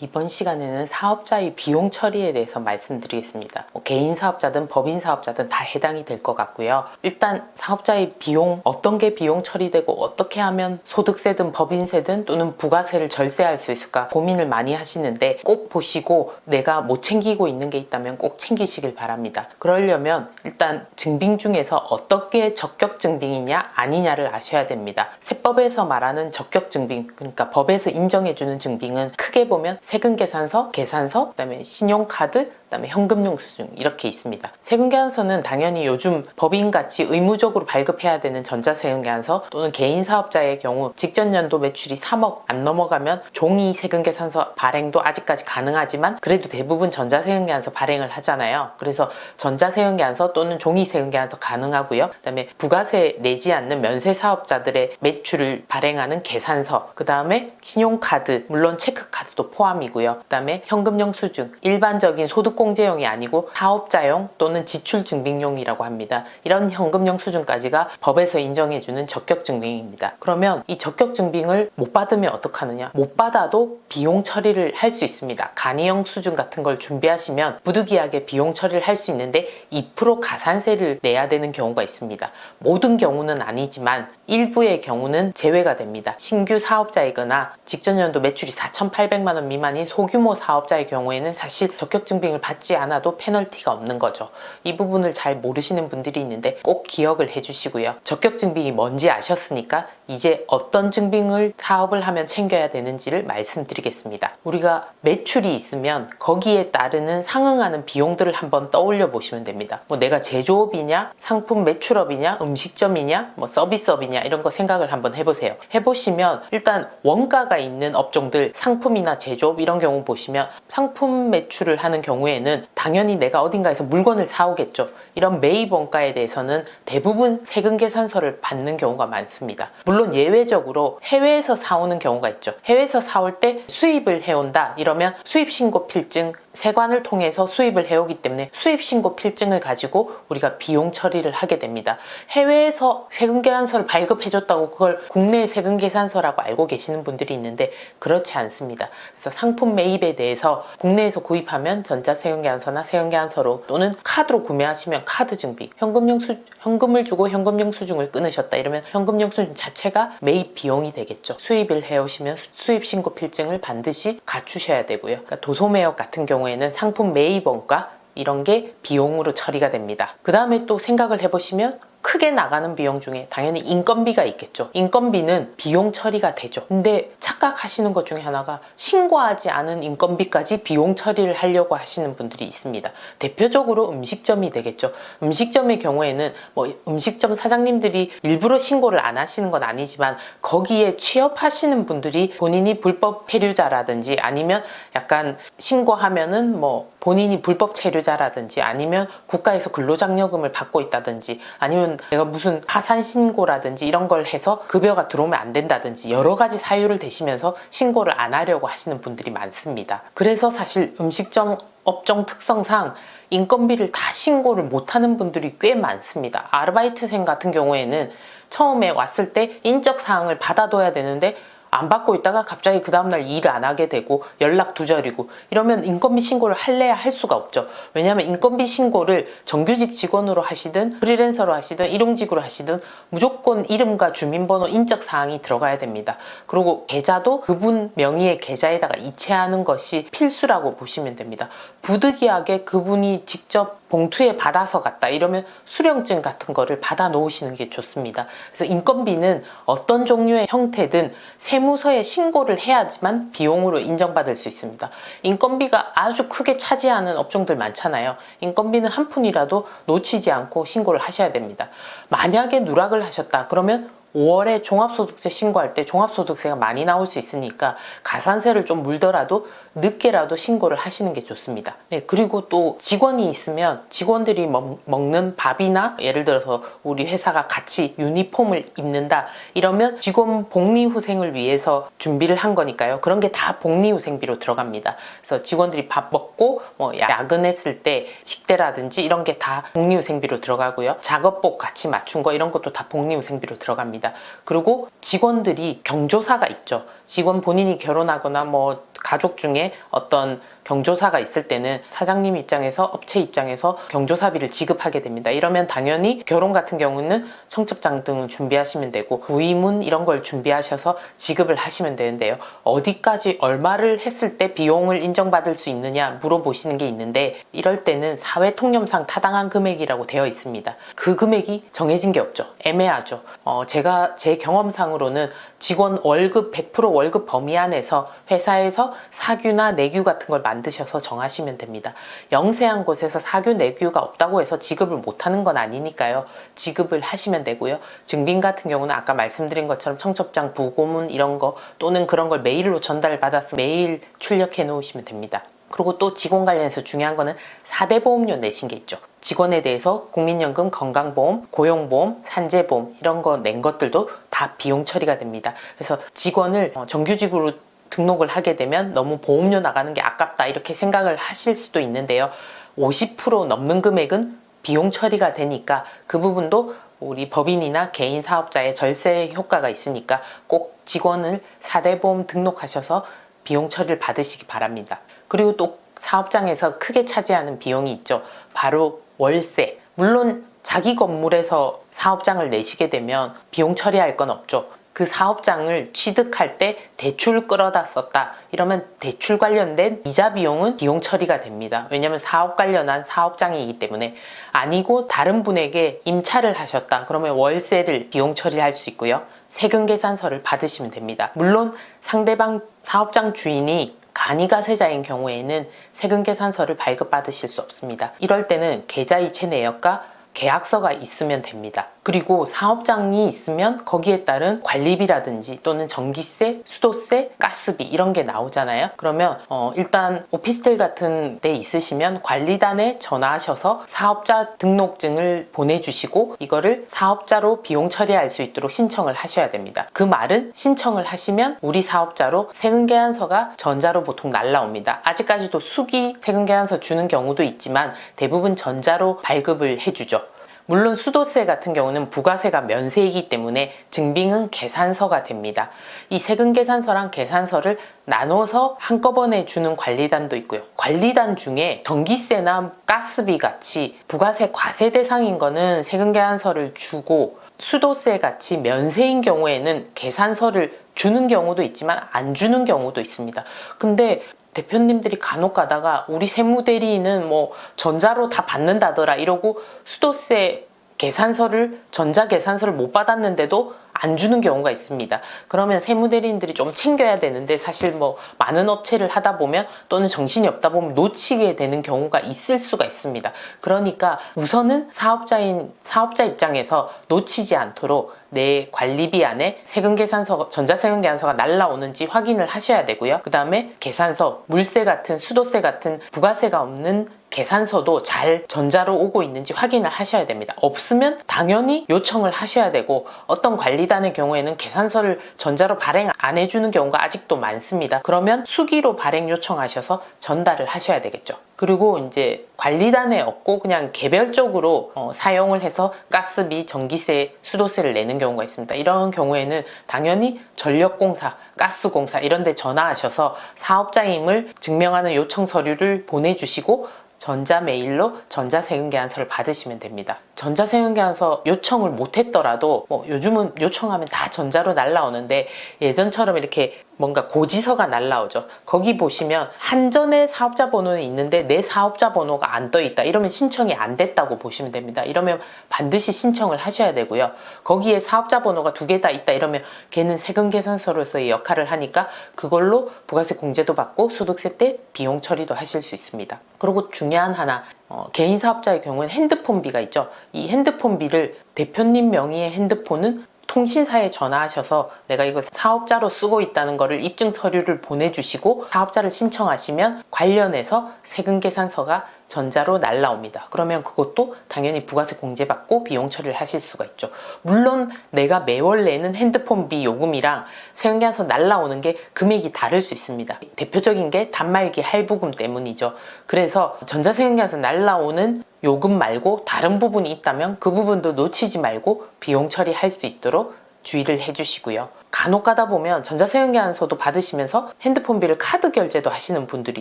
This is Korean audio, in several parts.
이번 시간에는 사업자의 비용 처리에 대해서 말씀드리겠습니다. 뭐 개인 사업자든 법인 사업자든 다 해당이 될 것 같고요. 일단 사업자의 비용, 어떤 게 비용 처리되고 어떻게 하면 소득세든 법인세든 또는 부가세를 절세할 수 있을까 고민을 많이 하시는데 꼭 보시고 내가 못 챙기고 있는 게 있다면 꼭 챙기시길 바랍니다. 그러려면 일단 증빙 중에서 어떻게 적격 증빙이냐 아니냐를 아셔야 됩니다. 세법에서 말하는 적격 증빙, 그러니까 법에서 인정해주는 증빙은 크게 보면 세금 계산서, 계산서, 그다음에 신용카드, 그다음에 현금용 수증 이렇게 있습니다. 세금계산서는 당연히 요즘 법인같이 의무적으로 발급해야 되는 전자세금계산서 또는 개인 사업자의 경우 직전 연도 매출이 3억 안 넘어가면 종이 세금계산서 발행도 아직까지 가능하지만 그래도 대부분 전자세금계산서 발행을 하잖아요. 그래서 전자세금계산서 또는 종이 세금계산서 가능하고요. 그다음에 부가세 내지 않는 면세 사업자들의 매출을 발행하는 계산서, 그다음에 신용카드, 물론 체크카드도 포함이고요. 그다음에 현금영수증, 일반적인 소득공 제용이 아니고 사업자용 또는 지출증빙용이라고 합니다. 이런 현금영수증까지가 법에서 인정해주는 적격증빙입니다. 그러면 이 적격증빙을 못 받으면 어떡하느냐? 못 받아도 비용 처리를 할 수 있습니다. 간이영수증 같은 걸 준비하시면 부득이하게 비용 처리를 할 수 있는데 2% 가산세를 내야 되는 경우가 있습니다. 모든 경우는 아니지만 일부의 경우는 제외가 됩니다. 신규 사업자이거나 직전 연도 매출이 4,800만 원 미만인 소규모 사업자의 경우에는 사실 적격증빙을 받지 않아도 페널티가 없는 거죠. 이 부분을 잘 모르시는 분들이 있는데 꼭 기억을 해주시고요. 적격증빙이 뭔지 아셨으니까 이제 어떤 증빙을 사업을 하면 챙겨야 되는지를 말씀드리겠습니다. 우리가 매출이 있으면 거기에 따르는 상응하는 비용들을 한번 떠올려 보시면 됩니다. 뭐 내가 제조업이냐, 상품 매출업이냐, 음식점이냐, 뭐 서비스업이냐 이런 거 생각을 한번 해보세요. 해보시면 일단 원가가 있는 업종들 상품이나 제조업 이런 경우 보시면 상품 매출을 하는 경우에는 당연히 내가 어딘가에서 물건을 사오겠죠. 이런 매입 원가에 대해서는 대부분 세금 계산서를 받는 경우가 많습니다. 물론 예외적으로 해외에서 사오는 경우가 있죠. 해외에서 사올 때 수입을 해온다 이러면 수입 신고 필증 세관을 통해서 수입을 해오기 때문에 수입 신고 필증을 가지고 우리가 비용 처리를 하게 됩니다. 해외에서 세금 계산서를 발급해줬다고 그걸 국내 세금 계산서라고 알고 계시는 분들이 있는데 그렇지 않습니다. 그래서 상품 매입에 대해서 국내에서 구입하면 전자세금 계산서나 세금 계산서로 또는 카드로 구매하시면 카드 증빙, 현금용 수 현금을 주고 현금용 수증을 끊으셨다 이러면 현금용 수증 자체가 매입 비용이 되겠죠. 수입을 해오시면 수입 신고 필증을 반드시 갖추셔야 되고요. 그러니까 도소매업 같은 경우 에는 상품 매입 원가 이런 게 비용으로 처리가 됩니다. 그 다음에 또 생각을 해보시면 크게 나가는 비용 중에 당연히 인건비가 있겠죠. 인건비는 비용 처리가 되죠. 근데 착각하시는 것 중에 하나가 신고하지 않은 인건비까지 비용 처리를 하려고 하시는 분들이 있습니다. 대표적으로 음식점이 되겠죠. 음식점의 경우에는 뭐 음식점 사장님들이 일부러 신고를 안 하시는 건 아니지만 거기에 취업하시는 분들이 본인이 불법 체류자라든지 아니면 약간 신고하면은 뭐 본인이 불법 체류자라든지 아니면 국가에서 근로장려금을 받고 있다든지 아니면 내가 무슨 파산 신고라든지 이런 걸 해서 급여가 들어오면 안 된다든지 여러 가지 사유를 대시면서 신고를 안 하려고 하시는 분들이 많습니다. 그래서 사실 음식점 업종 특성상 인건비를 다 신고를 못하는 분들이 꽤 많습니다. 아르바이트생 같은 경우에는 처음에 왔을 때 인적 사항을 받아둬야 되는데 안 받고 있다가 갑자기 그 다음날 일을 안 하게 되고 연락 두절이고 이러면 인건비 신고를 할래야 할 수가 없죠. 왜냐하면 인건비 신고를 정규직 직원으로 하시든 프리랜서로 하시든 일용직으로 하시든 무조건 이름과 주민번호 인적 사항이 들어가야 됩니다. 그리고 계좌도 그분 명의의 계좌에다가 이체하는 것이 필수라고 보시면 됩니다. 부득이하게 그분이 직접 봉투에 받아서 갔다 이러면 수령증 같은 거를 받아 놓으시는 게 좋습니다. 그래서 인건비는 어떤 종류의 형태든 세무서에 신고를 해야지만 비용으로 인정받을 수 있습니다. 인건비가 아주 크게 차지하는 업종들 많잖아요. 인건비는 한 푼이라도 놓치지 않고 신고를 하셔야 됩니다. 만약에 누락을 하셨다 그러면 5월에 종합소득세 신고할 때 종합소득세가 많이 나올 수 있으니까 가산세를 좀 물더라도 늦게라도 신고를 하시는 게 좋습니다. 네, 그리고 또 직원이 있으면 직원들이 먹, 는 밥이나 예를 들어서 우리 회사가 같이 유니폼을 입는다 이러면 직원 복리후생을 위해서 준비를 한 거니까요. 그런 게 다 복리후생비로 들어갑니다. 그래서 직원들이 밥 먹고 뭐 야근했을 때 식대라든지 이런 게 다 복리후생비로 들어가고요. 작업복 같이 맞춘 거 이런 것도 다 복리후생비로 들어갑니다. 그리고 직원들이 경조사가 있죠. 직원 본인이 결혼하거나 뭐 가족 중에 어떤 경조사가 있을 때는 사장님 입장에서 업체 입장에서 경조사비를 지급하게 됩니다. 이러면 당연히 결혼 같은 경우는 청첩장 등을 준비하시면 되고 부의문 이런 걸 준비하셔서 지급을 하시면 되는데요. 어디까지 얼마를 했을 때 비용을 인정받을 수 있느냐 물어보시는 게 있는데 이럴 때는 사회 통념상 타당한 금액이라고 되어 있습니다. 그 금액이 정해진 게 없죠. 애매하죠. 어, 제가 제 경험상으로는 직원 월급 100% 월급 범위 안에서 회사에서 사규나 내규 같은 걸 만드셔서 정하시면 됩니다. 영세한 곳에서 사규 내규가 없다고 해서 지급을 못하는 건 아니니까요. 지급을 하시면 되고요. 증빙 같은 경우는 아까 말씀드린 것처럼 청첩장, 부고문 이런 거 또는 그런 걸 메일로 전달을 받아서 메일 출력해 놓으시면 됩니다. 그리고 또 직원 관련해서 중요한 거는 4대 보험료 내신 게 있죠. 직원에 대해서 국민연금, 건강보험, 고용보험, 산재보험 이런 거 낸 것들도 다 비용 처리가 됩니다. 그래서 직원을 어, 정규직으로 등록을 하게 되면 너무 보험료 나가는 게 아깝다 이렇게 생각을 하실 수도 있는데요. 50% 넘는 금액은 비용 처리가 되니까 그 부분도 우리 법인이나 개인 사업자의 절세 효과가 있으니까 꼭 직원을 4대 보험 등록하셔서 비용 처리를 받으시기 바랍니다. 그리고 또 사업장에서 크게 차지하는 비용이 있죠. 바로 월세. 물론 자기 건물에서 사업장을 내시게 되면 비용 처리할 건 없죠. 그 사업장을 취득할 때 대출 끌어다 썼다. 이러면 대출 관련된 이자 비용은 비용 처리가 됩니다. 왜냐하면 사업 관련한 사업장이기 때문에 아니고 다른 분에게 임차를 하셨다. 그러면 월세를 비용 처리할 수 있고요. 세금 계산서를 받으시면 됩니다. 물론 상대방 사업장 주인이 간이가 세자인 경우에는 세금 계산서를 발급받으실 수 없습니다. 이럴 때는 계좌이체 내역과 계약서가 있으면 됩니다. 그리고 사업장이 있으면 거기에 따른 관리비라든지 또는 전기세, 수도세, 가스비 이런 게 나오잖아요. 그러면 어, 일단 오피스텔 같은 데 있으시면 관리단에 전화하셔서 사업자 등록증을 보내주시고 이거를 사업자로 비용 처리할 수 있도록 신청을 하셔야 됩니다. 그 말은 신청을 하시면 우리 사업자로 세금 계산서가 전자로 보통 날라옵니다. 아직까지도 수기 세금 계산서 주는 경우도 있지만 대부분 전자로 발급을 해주죠. 물론 수도세 같은 경우는 부가세가 면세이기 때문에 증빙은 계산서가 됩니다. 이 세금 계산서랑 계산서를 나눠서 한꺼번에 주는 관리단도 있고요. 관리단 중에 전기세나 가스비 같이 부가세 과세 대상인 거는 세금 계산서를 주고 수도세 같이 면세인 경우에는 계산서를 주는 경우도 있지만 안 주는 경우도 있습니다. 근데 대표님들이 간혹 가다가 우리 세무대리인은 뭐 전자로 다 받는다더라 이러고 수도세 계산서를 전자 계산서를 못 받았는데도 안 주는 경우가 있습니다. 그러면 세무대리인들이 좀 챙겨야 되는데 사실 뭐 많은 업체를 하다 보면 또는 정신이 없다 보면 놓치게 되는 경우가 있을 수가 있습니다. 그러니까 우선은 사업자인 사업자 입장에서 놓치지 않도록 내 관리비 안에 세금 계산서, 전자세금 계산서가 날라오는지 확인을 하셔야 되고요. 그 다음에 계산서, 물세 같은 수도세 같은 부가세가 없는 계산서도 잘 전자로 오고 있는지 확인을 하셔야 됩니다. 없으면 당연히 요청을 하셔야 되고 어떤 관리단의 경우에는 계산서를 전자로 발행 안 해주는 경우가 아직도 많습니다. 그러면 수기로 발행 요청하셔서 전달을 하셔야 되겠죠. 그리고 이제 관리단에 없고 그냥 개별적으로 어, 사용을 해서 가스비, 전기세, 수도세를 내는 경우가 있습니다. 이런 경우에는 당연히 전력공사, 가스공사 이런 데 전화하셔서 사업자임을 증명하는 요청 서류를 보내주시고 전자 메일로 전자세금 계산서를 받으시면 됩니다. 전자세금 계산서 요청을 못했더라도 뭐 요즘은 요청하면 다 전자로 날라오는데 예전처럼 이렇게 뭔가 고지서가 날라오죠. 거기 보시면 한전의 사업자 번호는 있는데 내 사업자 번호가 안 떠 있다. 이러면 신청이 안 됐다고 보시면 됩니다. 이러면 반드시 신청을 하셔야 되고요. 거기에 사업자 번호가 두 개 다 있다. 이러면 걔는 세금 계산서로서의 역할을 하니까 그걸로 부가세 공제도 받고 소득세 때 비용 처리도 하실 수 있습니다. 그리고 중요한 하나 어, 개인 사업자의 경우는 핸드폰비가 있죠. 이 핸드폰비를 대표님 명의의 핸드폰은 통신사에 전화하셔서 내가 이거 사업자로 쓰고 있다는 거를 입증 서류를 보내주시고 사업자를 신청하시면 관련해서 세금 계산서가 전자로 날라옵니다. 그러면 그것도 당연히 부가세 공제받고 비용 처리를 하실 수가 있죠. 물론 내가 매월 내는 핸드폰비 요금이랑 세금 계산서 날라오는 게 금액이 다를 수 있습니다. 대표적인 게 단말기 할부금 때문이죠. 그래서 전자세금 계산서 날라오는 요금 말고 다른 부분이 있다면 그 부분도 놓치지 말고 비용 처리할 수 있도록 주의를 해주시고요. 간혹 가다 보면 전자세금계산서도 받으시면서 핸드폰비를 카드 결제도 하시는 분들이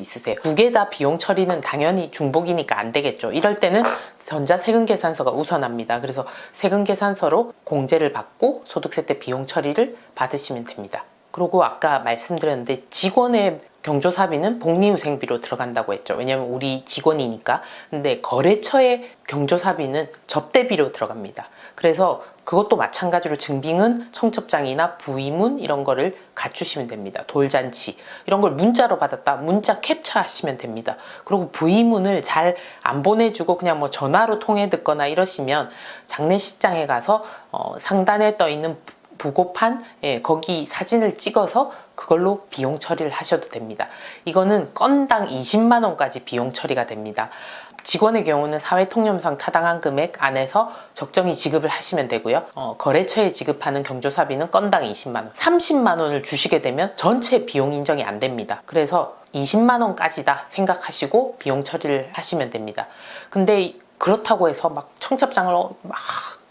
있으세요. 두 개 다 비용 처리는 당연히 중복이니까 안 되겠죠. 이럴 때는 전자세금계산서가 우선합니다. 그래서 세금계산서로 공제를 받고 소득세 때 비용 처리를 받으시면 됩니다. 그리고 아까 말씀드렸는데 직원의 경조사비는 복리후생비로 들어간다고 했죠. 왜냐면 우리 직원이니까. 근데 거래처의 경조사비는 접대비로 들어갑니다. 그래서 그것도 마찬가지로 증빙은 청첩장이나 부의문 이런 거를 갖추시면 됩니다. 돌잔치 이런 걸 문자로 받았다 문자 캡처하시면 됩니다. 그리고 부의문을 잘 안 보내주고 그냥 뭐 전화로 통해 듣거나 이러시면 장례식장에 가서 어, 상단에 떠 있는 부고판 예, 거기 사진을 찍어서 그걸로 비용 처리를 하셔도 됩니다. 이거는 건당 20만 원까지 비용 처리가 됩니다. 직원의 경우는 사회통념상 타당한 금액 안에서 적정히 지급을 하시면 되고요. 어, 거래처에 지급하는 경조사비는 건당 20만 원, 30만 원을 주시게 되면 전체 비용 인정이 안 됩니다. 그래서 20만 원까지다 생각하시고 비용 처리를 하시면 됩니다. 근데 그렇다고 해서 막 청첩장을 막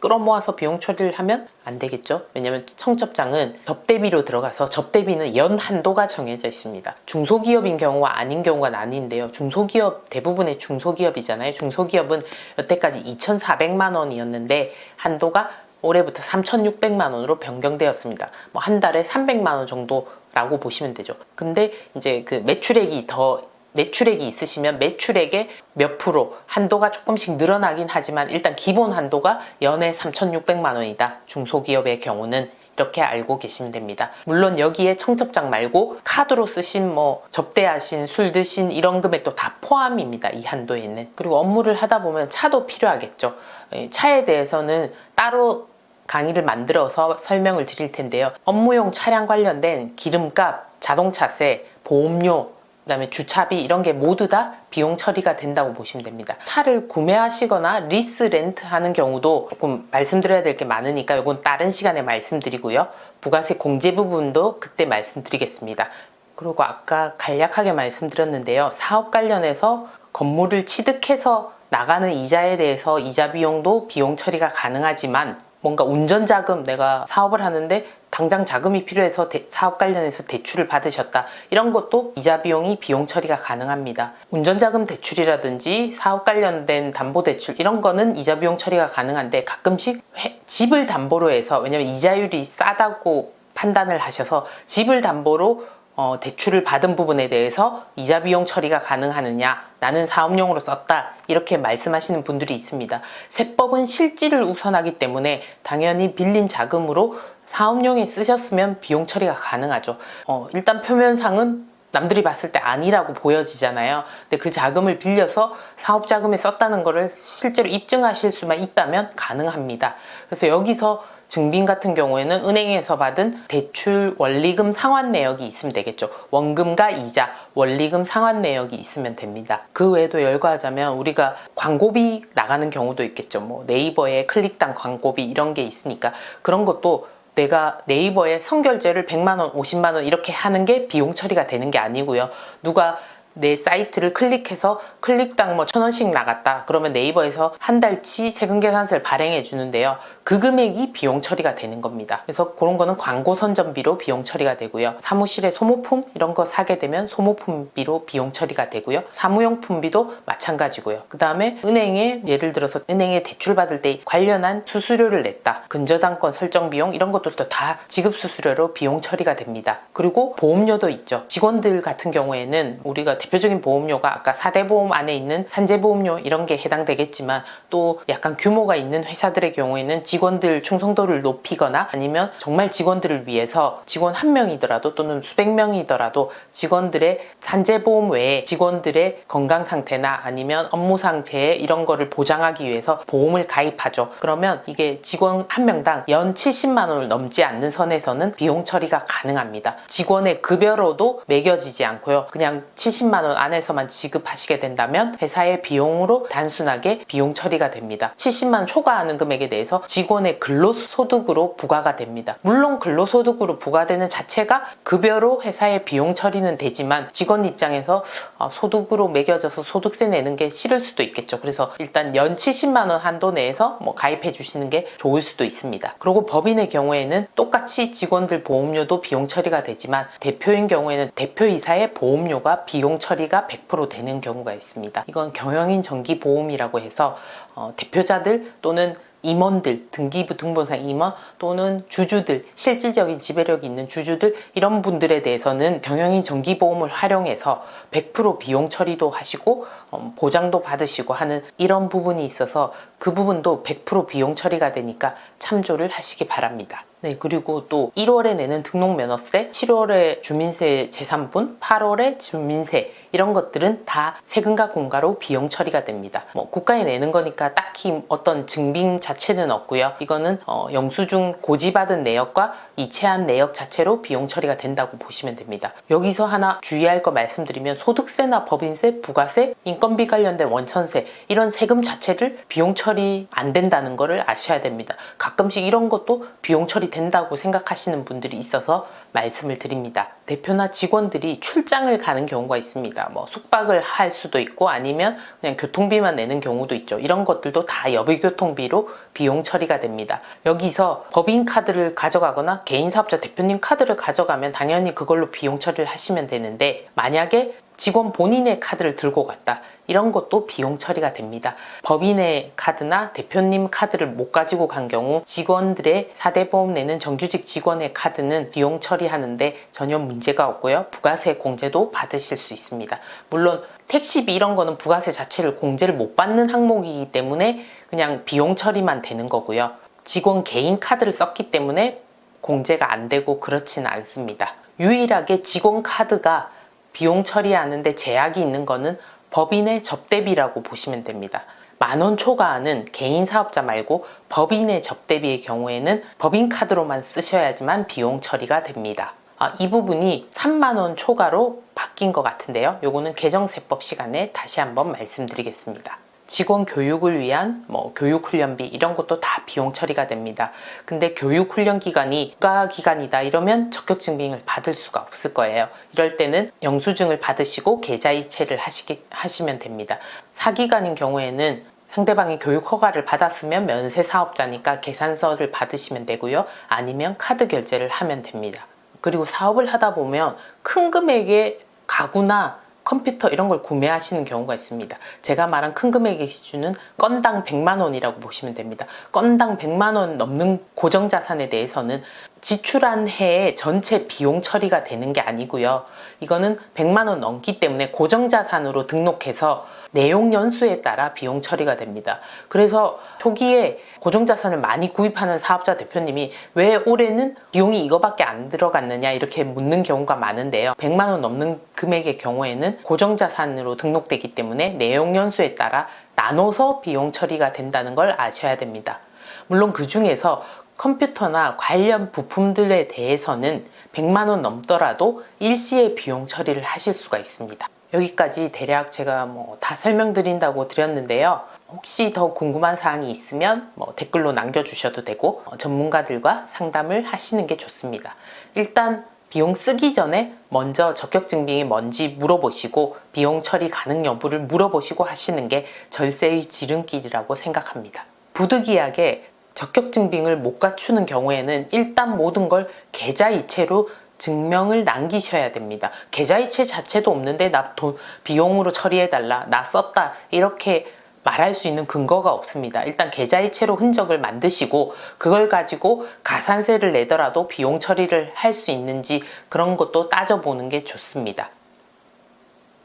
끌어모아서 비용 처리를 하면 안 되겠죠. 왜냐하면 청첩장은 접대비로 들어가서 접대비는 연 한도가 정해져 있습니다. 중소기업인 경우와 아닌 경우가 나뉜데요. 중소기업 대부분의 중소기업이잖아요. 중소기업은 여태까지 2,400만 원이었는데 한도가 올해부터 3,600만 원으로 변경되었습니다. 뭐 한 달에 300만 원 정도라고 보시면 되죠. 근데 이제 그 매출액이 더 매출액이 있으시면 매출액의 몇 프로 한도가 조금씩 늘어나긴 하지만 일단 기본 한도가 연에 3,600만 원이다. 중소기업의 경우는 이렇게 알고 계시면 됩니다. 물론 여기에 청첩장 말고 카드로 쓰신 뭐 접대하신 술 드신 이런 금액도 다 포함입니다. 이 한도에는. 그리고 업무를 하다 보면 차도 필요하겠죠. 예, 차에 대해서는 따로 강의를 만들어서 설명을 드릴 텐데요. 업무용 차량 관련된 기름값, 자동차세, 보험료, 그다음에 주차비 이런 게 모두 다 비용 처리가 된다고 보시면 됩니다. 차를 구매하시거나 리스 렌트 하는 경우도 조금 말씀드려야 될 게 많으니까 이건 다른 시간에 말씀드리고요. 부가세 공제 부분도 그때 말씀드리겠습니다. 그리고 아까 간략하게 말씀드렸는데요. 사업 관련해서 건물을 취득해서 나가는 이자에 대해서 이자 비용도 비용 처리가 가능하지만 뭔가 운전 자금 내가 사업을 하는데 당장 자금이 필요해서 대- 사업 관련해서 대출을 받으셨다. 이런 것도 이자 비용이 비용 처리가 가능합니다. 운전 자금 대출이라든지 사업 관련된 담보 대출 이런 거는 이자 비용 처리가 가능한데 가끔씩 회- 집을 담보로 해서 왜냐면 이자율이 싸다고 판단을 하셔서 집을 담보로 어, 대출을 받은 부분에 대해서 이자 비용 처리가 가능하느냐 나는 사업용으로 썼다 이렇게 말씀하시는 분들이 있습니다 세법은 실질을 우선하기 때문에 당연히 빌린 자금으로 사업용에 쓰셨으면 비용 처리가 가능하죠 어, 일단 표면상은 남들이 봤을 때 아니라고 보여지잖아요. 근데 그 자금을 빌려서 사업 자금에 썼다는 거를 실제로 입증하실 수만 있다면 가능합니다. 그래서 여기서 증빙 같은 경우에는 은행에서 받은 대출 원리금 상환 내역이 있으면 되겠죠. 원금과 이자, 원리금 상환 내역이 있으면 됩니다. 그 외에도 열거하자면 우리가 광고비 나가는 경우도 있겠죠. 뭐 네이버에 클릭당 광고비 이런 게 있으니까 그런 것도 내가 네이버에 선결제를 100만 원, 50만 원 이렇게 하는 게 비용 처리가 되는 게 아니고요. 누가 내 사이트를 클릭해서 클릭당 뭐 천 원씩 나갔다. 그러면 네이버에서 한 달치 세금 계산서를 발행해 주는데요. 그 금액이 비용 처리가 되는 겁니다. 그래서 그런 거는 광고 선전비로 비용 처리가 되고요. 사무실에 소모품 이런 거 사게 되면 소모품비로 비용 처리가 되고요. 사무용품비도 마찬가지고요. 그 다음에 은행에 예를 들어서 은행에 대출 받을 때 관련한 수수료를 냈다. 근저당권 설정 비용 이런 것들도 다 지급 수수료로 비용 처리가 됩니다. 그리고 보험료도 있죠. 직원들 같은 경우에는 우리가 대표적인 보험료가 아까 4대 보험 안에 있는 산재보험료 이런 게 해당되겠지만 또 약간 규모가 있는 회사들의 경우에는 직원들 충성도를 높이거나 아니면 정말 직원들을 위해서 직원 한 명이더라도 또는 수백 명이더라도 직원들의 산재보험 외에 직원들의 건강 상태나 아니면 업무상 재해 이런 거를 보장하기 위해서 보험을 가입하죠. 그러면 이게 직원 한 명당 연 70만 원을 넘지 않는 선에서는 비용 처리가 가능합니다. 직원의 급여로도 매겨지지 않고요. 그냥 70만 70만 원 안에서만 지급하시게 된다면 회사의 비용으로 단순하게 비용 처리가 됩니다. 70만 원 초과하는 금액에 대해서 직원 의 근로소득으로 부과가 됩니다. 물론 근로소득으로 부과되는 자체가 급여로 회사의 비용 처리는 되지만 직원 입장에서 어, 소득으로 매겨져서 소득세 내는 게 싫을 수도 있겠죠. 그래서 일단 연 70만 원 한도 내에서 뭐 가입해 주시는 게 좋을 수도 있습니다. 그리고 법인의 경우에는 똑같이 직원들 보험료도 비용 처리가 되지만 대표인 경우에는 대표이사의 보험료가 비용 처리가 100% 되는 경우가 있습니다. 이건 경영인 정기 보험이라고 해서 어, 대표자들 또는 임원들, 등기부 등본상 임원 또는 주주들, 실질적인 지배력이 있는 주주들 이런 분들에 대해서는 경영인 정기보험을 활용해서 100% 비용 처리도 하시고 어, 보장도 받으시고 하는 이런 부분이 있어서 그 부분도 100% 비용 처리가 되니까 참조를 하시기 바랍니다. 네, 그리고 또 1월에 내는 등록면허세, 7월에 주민세 재산분, 8월에 주민세 이런 것들은 다 세금과 공가로 비용 처리가 됩니다. 뭐 국가에 내는 거니까 딱히 어떤 증빙 자체는 없고요. 이거는 어, 영수증 고지받은 내역과 이체한 내역 자체로 비용 처리가 된다고 보시면 됩니다. 여기서 하나 주의할 거 말씀드리면 소득세나 법인세, 부가세, 인건비 관련된 원천세 이런 세금 자체를 비용 처리 안 된다는 거를 아셔야 됩니다. 가끔씩 이런 것도 비용 처리 된다고 생각하시는 분들이 있어서 말씀을 드립니다. 대표나 직원들이 출장을 가는 경우가 있습니다. 뭐 숙박을 할 수도 있고 아니면 그냥 교통비만 내는 경우도 있죠. 이런 것들도 다 여비교통비로 비용 처리가 됩니다. 여기서 법인 카드를 가져가거나 개인 사업자 대표님 카드를 가져가면 당연히 그걸로 비용 처리를 하시면 되는데 만약에 직원 본인의 카드를 들고 갔다. 이런 것도 비용 처리가 됩니다. 법인의 카드나 대표님 카드를 못 가지고 간 경우 직원들의 4대 보험 내는 정규직 직원의 카드는 비용 처리하는데 전혀 문제가 없고요. 부가세 공제도 받으실 수 있습니다. 물론 택시비 이런 거는 부가세 자체를 공제를 못 받는 항목이기 때문에 그냥 비용 처리만 되는 거고요. 직원 개인 카드를 썼기 때문에 공제가 안 되고 그렇지는 않습니다. 유일하게 직원 카드가 비용 처리하는데 제약이 있는 거는 법인의 접대비라고 보시면 됩니다. 만원 초과하는 개인 사업자 말고 법인의 접대비의 경우에는 법인 카드로만 쓰셔야지만 비용 처리가 됩니다. 아, 이 부분이 3만 원 초과로 바뀐 것 같은데요. 요거는 개정세법 시간에 다시 한번 말씀드리겠습니다. 직원 교육을 위한 뭐 교육 훈련비 이런 것도 다 비용 처리가 됩니다. 근데 교육 훈련 기간이 국가 기간이다 이러면 적격 증빙을 받을 수가 없을 거예요. 이럴 때는 영수증을 받으시고 계좌 이체를 하시기 하시면 됩니다. 사기간인 경우에는 상대방이 교육 허가를 받았으면 면세 사업자니까 계산서를 받으시면 되고요. 아니면 카드 결제를 하면 됩니다. 그리고 사업을 하다 보면 큰 금액의 가구나 컴퓨터 이런 걸 구매하시는 경우가 있습니다. 제가 말한 큰 금액의 기준은 건당 100만 원이라고 보시면 됩니다. 건당 100만 원 넘는 고정 자산에 대해서는 지출한 해에 전체 비용 처리가 되는 게 아니고요. 이거는 100만 원 넘기 때문에 고정 자산으로 등록해서 내용 연수에 따라 비용 처리가 됩니다. 그래서 초기에 고정자산을 많이 구입하는 사업자 대표님이 왜 올해는 비용이 이거밖에 안 들어갔느냐 이렇게 묻는 경우가 많은데요. 100만 원 넘는 금액의 경우에는 고정자산으로 등록되기 때문에 내용 연수에 따라 나눠서 비용 처리가 된다는 걸 아셔야 됩니다. 물론 그 중에서 컴퓨터나 관련 부품들에 대해서는 100만 원 넘더라도 일시에 비용 처리를 하실 수가 있습니다. 여기까지 대략 제가 뭐 다 설명드린다고 드렸는데요. 혹시 더 궁금한 사항이 있으면 뭐 댓글로 남겨주셔도 되고 어, 전문가들과 상담을 하시는 게 좋습니다. 일단 비용 쓰기 전에 먼저 적격 증빙이 뭔지 물어보시고 비용 처리 가능 여부를 물어보시고 하시는 게 절세의 지름길이라고 생각합니다. 부득이하게 적격 증 빙을 못 갖추는 경우에는 일단 모든 걸 계좌 이체로 증명을 남기셔야 됩니다. 계좌이체 자체도 없는데 나 돈 비용으로 처리해 달라. 나 썼다. 이렇게 말할 수 있는 근거가 없습니다. 일단 계좌이체로 흔적을 만드시고 그걸 가지고 가산세를 내더라도 비용 처리를 할 수 있는지 그런 것도 따져보는 게 좋습니다.